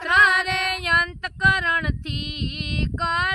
ત્રણેય અંતકરણથી કર